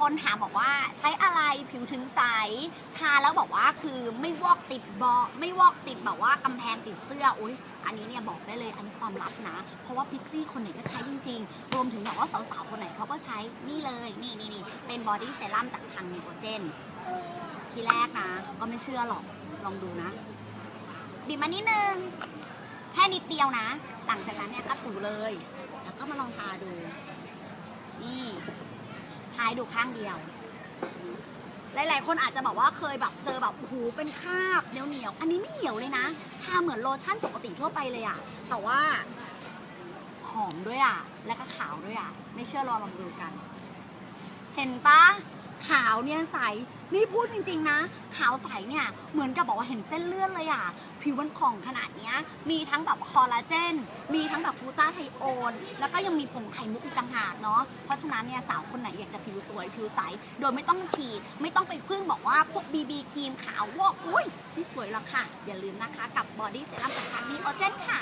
คนถามบอกว่าใช้อะไรผิวถึงใส ทาแล้วบอกว่าคือไม่วอกติดเบาะไม่วอกติดแบบว่ากำแพงติดเสื้ออุ้ยอันนี้เนี่ยบอกได้เลยอันนี้ความลับนะ เพราะว่าพิตตี้คนไหนก็ใช้จริง ๆ รวมถึงแบบว่าสาวๆคนไหนเขาก็ใช้นี่เลยนี่นี่นี่เป็นบอดี้เซรั่มจากทางนิโคเจน ทีแรกนะ ก็ไม่เชื่อหรอกลองดูนะบีบมานิดนึงแค่นิดเดียวนะ หลังจากนั้นเนี่ยก็ถูเลย แล้วก็มาลองทาดู นี่ ทายดูข้างเดียว หลาย ๆ คนอาจจะบอกว่าเคยแบบเจอแบบโอ้โหเป็นคราบเหนียวๆอันนี้ไม่เหนียวเลยนะทาเหมือนโลชั่นปกติทั่วไปเลยอะแต่ว่าหอมด้วยอะแล้วก็ขาวด้วยอะไม่เชื่อลองลองดูกัน เห็นปะขาวเนี่ยใสนี่พูดจริง ๆ นะ ขาวใสเนี่ย เหมือนกับบอกว่าเห็นเส้นเลือดเลยอะ ผิวมันผ่องขนาดเนี้ย มีทั้งแบบคอลลาเจน มีทั้งแบบกลูตาไทโอน แล้วก็ยังมีผงไข่มุกอีกต่างหากเนาะ เพราะฉะนั้นเนี่ยสาวคนไหนอยากจะ สวยผิวใส โดยไม่ต้องฉีด ไม่ต้องไปพึ่งบอกว่าพวกบีบีครีมขาววอกอุ้ยไม่สวยหรอกค่ะ อย่าลืมนะคะ กับบอดี้เซรั่มจากทางนี้โอเจนค่ะ